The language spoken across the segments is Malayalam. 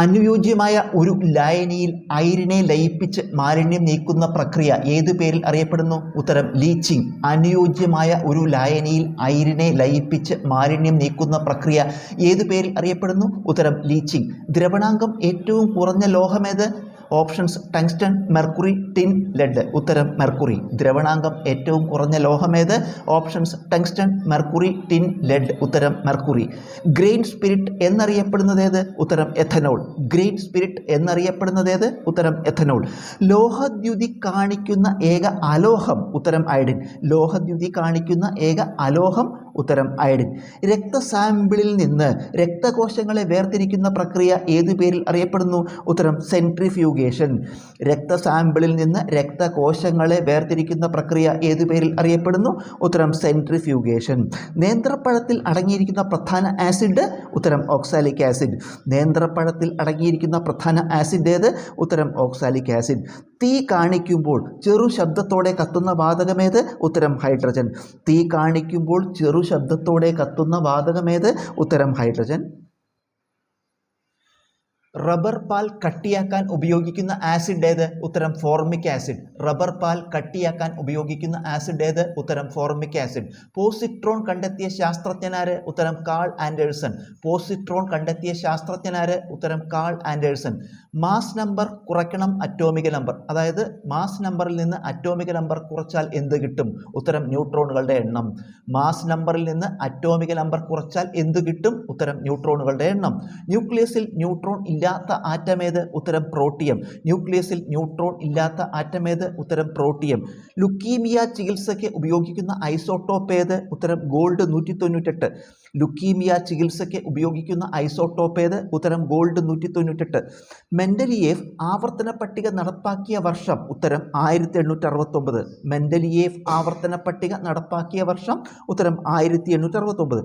അനുയോജ്യമായ ഒരു ലായനിയിൽ ഐരിനെ ലയിപ്പിച്ച് മാലിന്യം നീക്കുന്ന പ്രക്രിയ ഏതു പേരിൽ അറിയപ്പെടുന്നു? ഉത്തരം ലീച്ചിങ് അനുയോജ്യമായ ഒരു ലായനിയിൽ ഐരിനെ ലയിപ്പിച്ച് മാലിന്യം നീക്കുന്ന പ്രക്രിയ ഏതു പേരിൽ അറിയപ്പെടുന്നു? ഉത്തരം ലീച്ചിങ് ദ്രവണാങ്കം ഏറ്റവും കുറഞ്ഞ ലോഹമേത് options tungsten mercury tin lead. ഉത്തരം മെർക്കുറി. ദ്രവണാംഗം ഏറ്റവും കുറഞ്ഞ ലോഹമേത്? Options tungsten mercury tin lead. ഉത്തരം മെർക്കുറി. ഗ്രെയിൻ സ്പിരിറ്റ് എന്നറിയപ്പെടുന്നതേത്? ഉത്തരം എഥനോൾ. ഗ്രെയിൻ സ്പിരിറ്റ് എന്നറിയപ്പെടുന്നതേത്? ഉത്തരം എഥനോൾ. ലോഹദ്യുതി കാണിക്കുന്ന ഏക അലോഹം. ഉത്തരം അയഡിൻ ലോഹദ്യുതി കാണിക്കുന്ന ഏക അലോഹം ഉത്തരം അയഡിൻ രക്തസാമ്പിളിൽ നിന്ന് രക്തകോശങ്ങളെ വേർതിരിക്കുന്ന പ്രക്രിയ ഏത് പേരിൽ അറിയപ്പെടുന്നു? ഉത്തരം സെൻട്രിഫ്യൂഗേഷൻ. രക്തസാമ്പിളിൽ നിന്ന് രക്തകോശങ്ങളെ വേർതിരിക്കുന്ന പ്രക്രിയ ഏത് പേരിൽ അറിയപ്പെടുന്നു? ഉത്തരം സെൻട്രിഫ്യൂഗേഷൻ. നേന്ത്രപ്പഴത്തിൽ അടങ്ങിയിരിക്കുന്ന പ്രധാന ആസിഡ് ഉത്തരം ഓക്സാലിക് ആസിഡ്. നേന്ത്രപ്പഴത്തിൽ അടങ്ങിയിരിക്കുന്ന പ്രധാന ആസിഡ് ഏത്? ഉത്തരം ഓക്സാലിക് ആസിഡ്. തീ കാണിക്കുമ്പോൾ ചെറു ശബ്ദത്തോടെ കത്തുന്ന വാതകമേത്? ഉത്തരം ഹൈഡ്രജൻ. തീ കാണിക്കുമ്പോൾ ചെറു ശബ്ദത്തോടെ കത്തുന്ന വാതകമേത്? ഉത്തരം ഹൈഡ്രജൻ. റബ്ബർ പാൽ കട്ടിയാക്കാൻ ഉപയോഗിക്കുന്ന ആസിഡ് ഏത്? ഉത്തരം ഫോർമിക് ആസിഡ്. റബ്ബർ പാൽ കട്ടിയാക്കാൻ ഉപയോഗിക്കുന്ന ആസിഡ് ഏത്? ഉത്തരം ഫോർമിക് ആസിഡ്. പോസിട്രോൺ കണ്ടെത്തിയ ശാസ്ത്രജ്ഞനാര് ഉത്തരം കാൾ ആൻഡേഴ്സൺ. പോസിട്രോൺ കണ്ടെത്തിയ ശാസ്ത്രജ്ഞനാര് ഉത്തരം കാൾ ആൻഡേഴ്സൺ. മാസ് നമ്പർ കുറയ്ക്കണം അറ്റോമിക നമ്പർ. അതായത് മാസ് നമ്പറിൽ നിന്ന് അറ്റോമിക നമ്പർ കുറച്ചാൽ എന്ത് കിട്ടും? ഉത്തരം ന്യൂട്രോണുകളുടെ എണ്ണം. മാസ് നമ്പറിൽ നിന്ന് അറ്റോമിക നമ്പർ കുറച്ചാൽ എന്ത് കിട്ടും? ഉത്തരം ന്യൂട്രോണുകളുടെ എണ്ണം. ന്യൂക്ലിയസിൽ ന്യൂട്രോൺ ഇല്ലാത്ത ആറ്റമേത്? ഉത്തരം പ്രോട്ടിയം. ന്യൂക്ലിയസിൽ ന്യൂട്രോൺ ഇല്ലാത്ത ആറ്റമേത്? ഉത്തരം പ്രോട്ടിയം. ലുക്കീമിയ ചികിത്സയ്ക്ക് ഉപയോഗിക്കുന്ന ഐസോട്ടോപ്പ് ഏത് ഉത്തരം ഗോൾഡ് നൂറ്റി തൊണ്ണൂറ്റെട്ട് ലുക്കീമിയ ചികിത്സയ്ക്ക് ഉപയോഗിക്കുന്ന ഐസോട്ടോപ്പ് ഏത് ഉത്തരം ഗോൾഡ് നൂറ്റി തൊണ്ണൂറ്റെട്ട് മെൻഡലിയേഫ് ആവർത്തന പട്ടിക നടപ്പാക്കിയ വർഷം? ഉത്തരം ആയിരത്തി എണ്ണൂറ്റി അറുപത്തൊമ്പത് ആവർത്തന പട്ടിക നടപ്പാക്കിയ വർഷം? ഉത്തരം ആയിരത്തി എണ്ണൂറ്റി അറുപത്തൊമ്പത്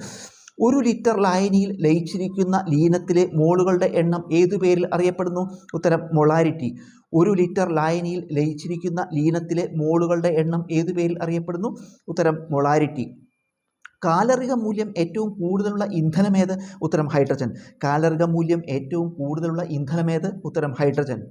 ഒരു ലിറ്റർ ലായനിയിൽ ലയിച്ചിരിക്കുന്ന ലീനത്തിലെ മോളുകളുടെ എണ്ണം ഏതു പേരിൽ അറിയപ്പെടുന്നു? ഉത്തരം മൊളാരിറ്റി. ഒരു ലിറ്റർ ലായനിയിൽ ലയിച്ചിരിക്കുന്ന ലീനത്തിലെ മോളുകളുടെ എണ്ണം ഏതു പേരിൽ അറിയപ്പെടുന്നു? ഉത്തരം മൊളാരിറ്റി. കാലറിക മൂല്യം ഏറ്റവും കൂടുതലുള്ള ഇന്ധനമേത് ഉത്തരം ഹൈഡ്രജൻ. കാലറിക മൂല്യം ഏറ്റവും കൂടുതലുള്ള ഇന്ധനമേത് ഉത്തരം ഹൈഡ്രജൻ.